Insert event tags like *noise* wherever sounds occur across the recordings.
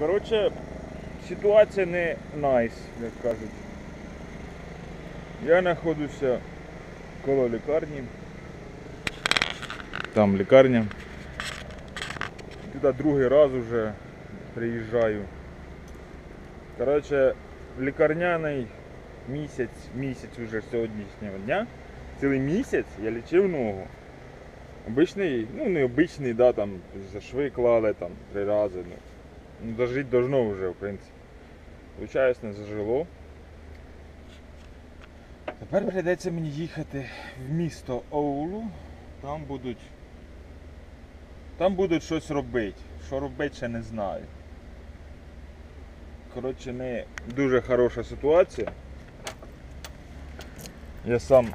Коротше, ситуація не найс, як кажуть. Я знаходжуся коло лікарні. Там лікарня. Туди другий раз вже приїжджаю. Коротше, лікарняний місяць, місяць уже сьогоднішнього дня. Цілий місяць я лічив ногу. Обичний, ну не обичний, да, там за шви клали там три рази. Ну дожить должно вже, в принципі. Случаюсь, не зажило. Тепер прийдеться мені їхати в місто Оулу. Там будуть. Там будуть щось робити. Що робити, ще не знаю. Коротше, не дуже хороша ситуація. Я сам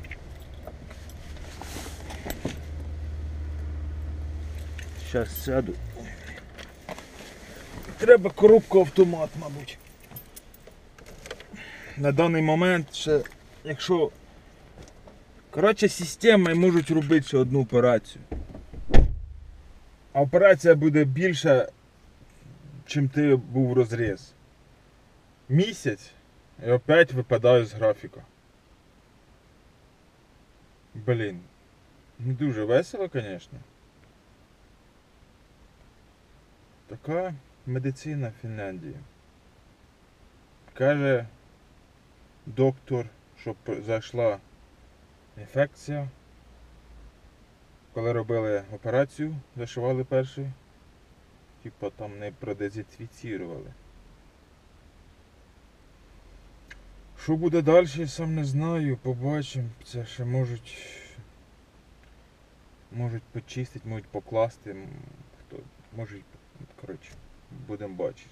Зараз сяду. Треба коробку автомат, мабуть. На даний момент ще, якщо. Коротше, системи можуть робити ще одну операцію. А операція буде більша, чим ти був розріз. Місяць і опять випадаю з графіка. Блін. Не дуже весело, звісно. Така медицина Фінляндії. Каже доктор, що зайшла інфекція. Коли робили операцію, зашивали перший, типа там не продезінфіцірували. Що буде далі, сам не знаю, побачимо. Це ще можуть. Можуть почистити, можуть покласти. Хто можуть Коротше, будемо бачити.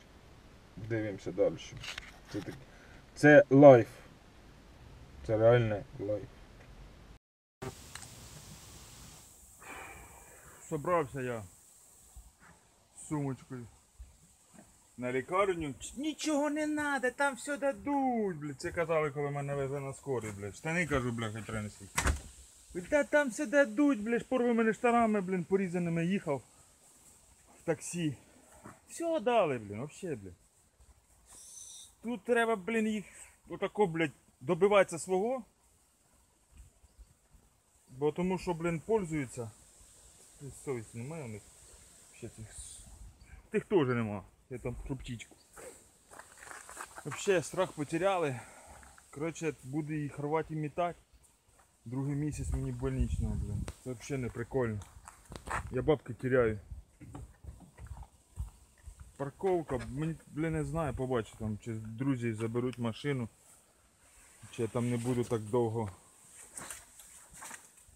Дивимося далі. Це, так... це лайф. Це реальне лайф. Собрався я з сумочкою на лікарню. Нічого не треба, там все дадуть, блядь. Це казали, коли мене везли на скорі, блядь. Штани кажу, блядь, хай принесуть. Та там все дадуть, блядь, порвими штанами, блін, порізаними їхав в таксі. Все дали, блін, вообще, блін. Тут треба, блін, їх отако, блядь, добиватися свого. Бо тому що, блін, пользуються. Совісті немає у них. Ще цих. Тих теж нема. Я там трубчичку. Вообще страх потеряли. Коротше, буду їх рвати і мітати. Другий місяць мені больничного, блін. Це взагалі не прикольно. Я бабки теряю. Парковка, мені, блін, не знаю, побачу там, чи друзі заберуть машину, чи я там не буду так довго.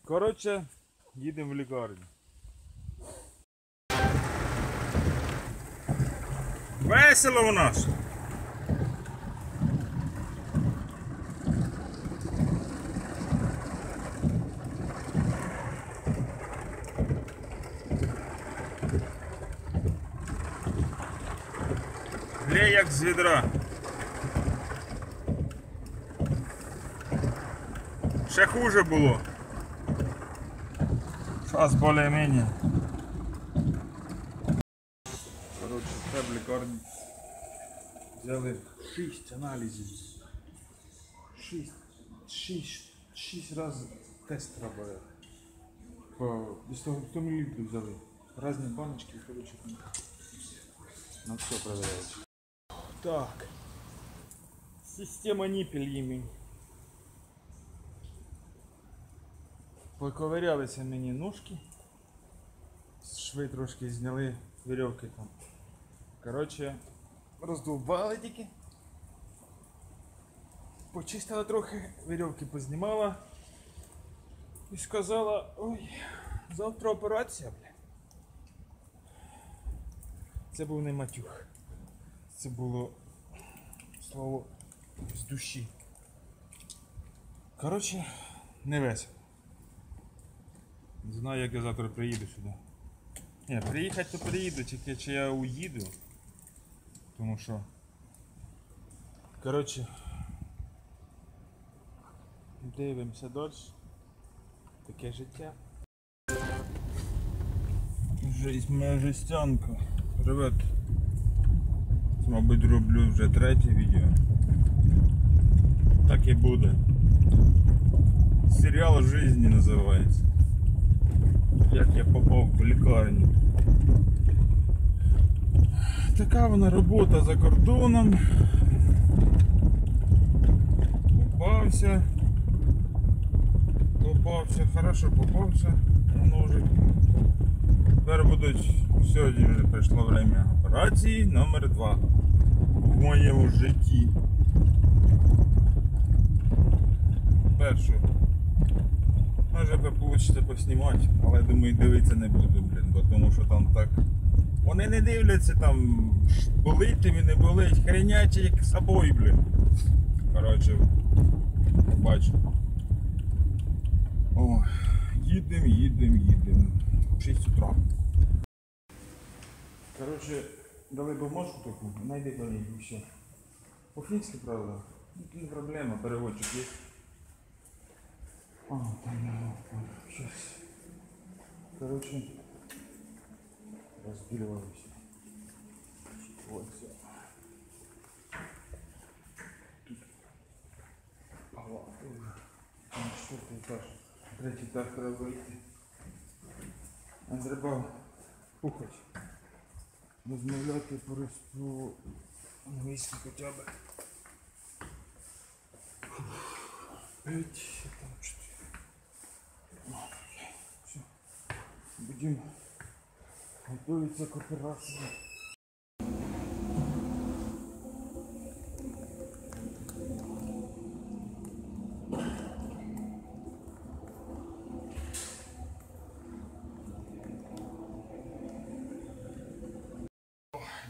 Коротше, їдемо в лікарню. Весело у нас. Лє як з відра. Ще хуже було. Зараз більш-менш. Коротше, це в лікарні. Взяли 6 аналізів. 6. 6. 6 разів тест робили. По 100, 100 мл взяли. Разні баночки, коротше. там На все проверяють. Так. Система ніпель імень. Поковирялися мені ножки. Шви трошки зняли вірьовки там. Коротше, роздовбали тільки. Почистила трохи, вірьовки познімала. І сказала, ой, завтра операція, бля. Це був не матюх. Це було слово з душі. Коротше, не весело. Не знаю, як я завтра приїду сюди. Ні, приїхати то приїду, тільки чи я уїду. Тому що. Коротше. Дивимося далі. Таке життя. Жизнь моя жестянка. Ребят. Мабуть, роблю вже третє відео. Так і буде. Серіал жизни називається. Як я попав в лікарню. Така вона робота за кордоном. Попався. Попався, хорошо попався на ножик. Тепер будуть сьогодні вже прийшло время операції номер 2 в моєму житті. Першу. Може ви получите поснімати, але думаю дивитися не буду, блін, бо тому що там так. Вони не дивляться там, болить тобі, не болить, хренячі як собою, блін. Коротше, бачу. О, їдем, їдем, їдем. 6 утра. Коротше, дали бумажку таку, найди по ній і все. По-фінськи, правда? Ну, це не проблема, переводчик є. А, там не Сейчас. Короче, разбеливаюсь. Вот все. Тут палата уже. Там четвертый этаж. Третий этаж треба вийти. Треба пухать. Розмовляти по по хоча б. П'ять, там чотири. Все. Будемо готовиться к операции.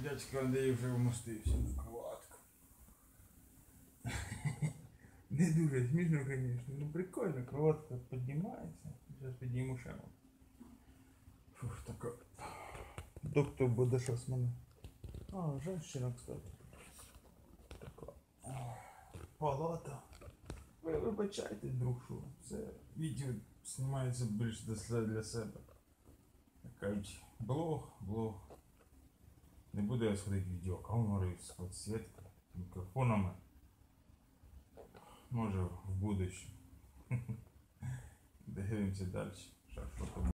Дядько Андрій вже вмостився на кроватку. Не дуже смішно, звісно. Ну прикольно, кроватка піднімається. Зараз підніму ще. Фух, така. Доктор буде щось мене. А, женщина, кстати. Така. Палата. Ви вибачайте, друг, що це відео знімається більш для себе. Кажуть, блог, блог. Не буду я сходити відеокамери з підсвіткою, мікрофонами. Може в будущем. *laughs* Дивимося далі.